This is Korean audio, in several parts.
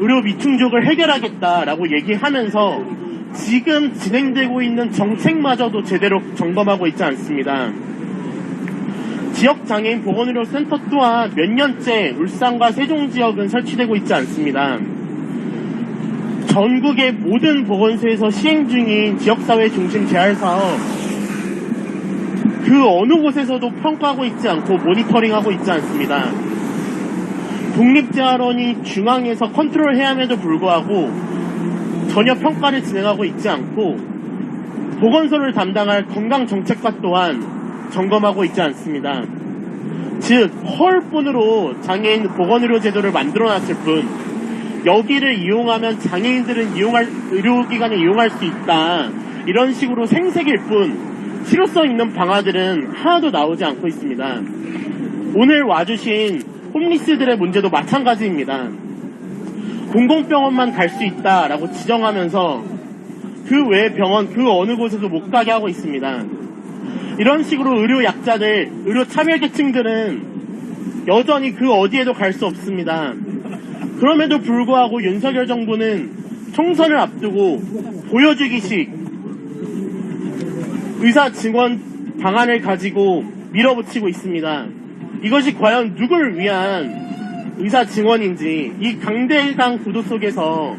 의료 미충족을 해결하겠다라고 얘기하면서 지금 진행되고 있는 정책마저도 제대로 점검하고 있지 않습니다. 지역장애인 보건의료센터 또한 몇 년째 울산과 세종 지역은 설치되고 있지 않습니다. 전국의 모든 보건소에서 시행 중인 지역사회 중심 재활 사업 그 어느 곳에서도 평가하고 있지 않고 모니터링하고 있지 않습니다. 독립재활원이 중앙에서 컨트롤해야 함에도 불구하고 전혀 평가를 진행하고 있지 않고 보건소를 담당할 건강정책과 또한 점검하고 있지 않습니다. 즉 허울뿐으로 장애인 보건의료 제도를 만들어놨을 뿐 여기를 이용하면 장애인들은 이용할 의료기관에 이용할 수 있다 이런 식으로 생색일 뿐 실효성 있는 방안들은 하나도 나오지 않고 있습니다. 오늘 와주신 홈리스들의 문제도 마찬가지입니다. 공공병원만 갈 수 있다라고 지정하면서 그 외 병원 그 어느 곳에도 못 가게 하고 있습니다. 이런 식으로 의료 약자들, 의료 차별계층들은 여전히 그 어디에도 갈 수 없습니다. 그럼에도 불구하고 윤석열 정부는 총선을 앞두고 보여주기식 의사 증원 방안을 가지고 밀어붙이고 있습니다. 이것이 과연 누굴 위한 의사 증원인지 이 강대강 구도 속에서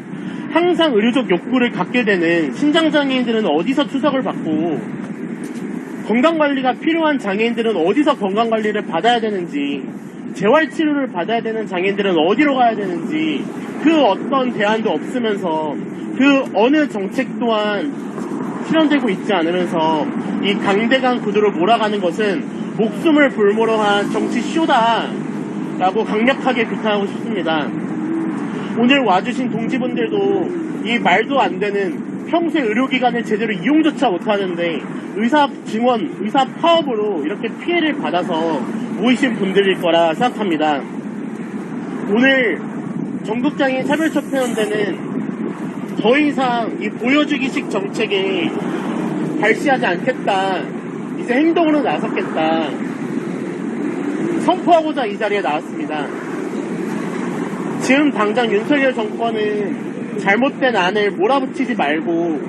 항상 의료적 욕구를 갖게 되는 신장장애인들은 어디서 투석을 받고 건강관리가 필요한 장애인들은 어디서 건강관리를 받아야 되는지 재활치료를 받아야 되는 장애인들은 어디로 가야 되는지 그 어떤 대안도 없으면서 그 어느 정책 또한 실현되고 있지 않으면서 이 강대강 구도를 몰아가는 것은 목숨을 볼모로 한 정치 쇼다 라고 강력하게 비판하고 싶습니다. 오늘 와주신 동지분들도 이 말도 안 되는 평소에 의료기관을 제대로 이용조차 못하는데 의사 증원, 의사 파업으로 이렇게 피해를 받아서 모이신 분들일 거라 생각합니다. 오늘 전국장애인 차별협회연대는 더 이상 이 보여주기식 정책에 발시하지 않겠다. 이제 행동으로 나섰겠다. 선포하고자 이 자리에 나왔습니다. 지금 당장 윤석열 정권은 잘못된 안을 몰아붙이지 말고